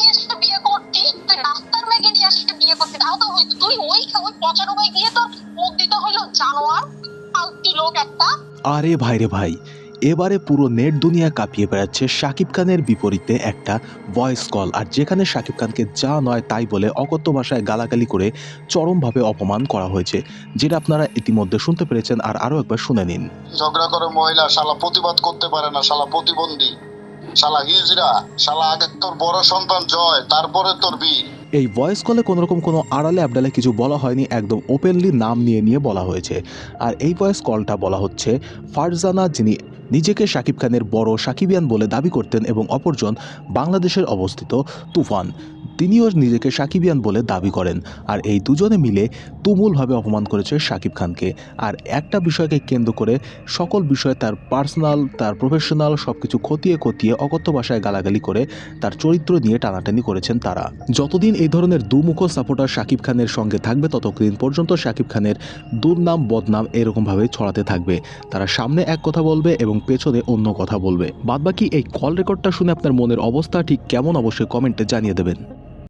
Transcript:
নিয়ে বিয়ে তুই রাস্তার নিয়ে বিয়ে তাও তো হইতো তুই ওই ওই গিয়ে মুখ দিতে হইল জানোয়ার ফালতু লোক একটা আরে ভাই রে ভাই, এবারে পুরো নেট দুনিয়া কাঁপিয়ে বেড়াচ্ছে শাকিব খানের বিপরীতে একটা ভয়েস কল আর যেখানে শাকিব খানকে যা নয় তাই বলে অকথ্য ভাষায় গালাগালি করে চরমভাবে অপমান করা হয়েছে, যেটা আপনারা ইতিমধ্যে শুনতে পেরেছেন, আর আরও একবার শুনে নিন। ঝগড়া করে মহিলা, শালা প্রতিবাদ করতে পারে না, শালা প্রতিবন্ধী। শালা হিজরা শালা, আগে তোর বড় সন্তান জয়, তারপরে তোর বীর। এই ভয়েস কলে কোনোরকম কোনো আড়ালে আবডালে কিছু বলা হয়নি, একদম ওপেনলি নাম নিয়ে নিয়ে বলা হয়েছে। আর এই ভয়েস কলটা বলা হচ্ছে ফারজানা, যিনি নিজেকে শাকিব খানের বড় সাকিবিয়ান বলে দাবি করতেন এবং অপরজন বাংলাদেশের অবস্থিত তুফান। তিনিও নিজেকে সাকিবিয়ান বলে দাবি করেন। আর এই দুজনে মিলে তুমুলভাবে অপমান করেছে শাকিব খানকে। আর একটা বিষয়কে কেন্দ্র করে সকল বিষয়ে তার পার্সোনাল, তার প্রফেশনাল সব কিছু খতিয়ে খতিয়ে অকথ্য ভাষায় গালাগালি করে তার চরিত্র নিয়ে টানাটানি করেছেন তারা। যতদিন এই ধরনের দুমুখ সাপোর্টার শাকিব খানের সঙ্গে থাকবে, ততদিন পর্যন্ত শাকিব খানের দুর্নাম, বদনাম এরকমভাবে ছড়াতে থাকবে। তারা সামনে এক কথা বলবে এবং পেছনে অন্য কথা বলবে। বাদবাকি এই কল রেকর্ডটা শুনে আপনার মনের অবস্থা ঠিক কেমন অবশ্যই কমেন্টে জানিয়ে দেবেন।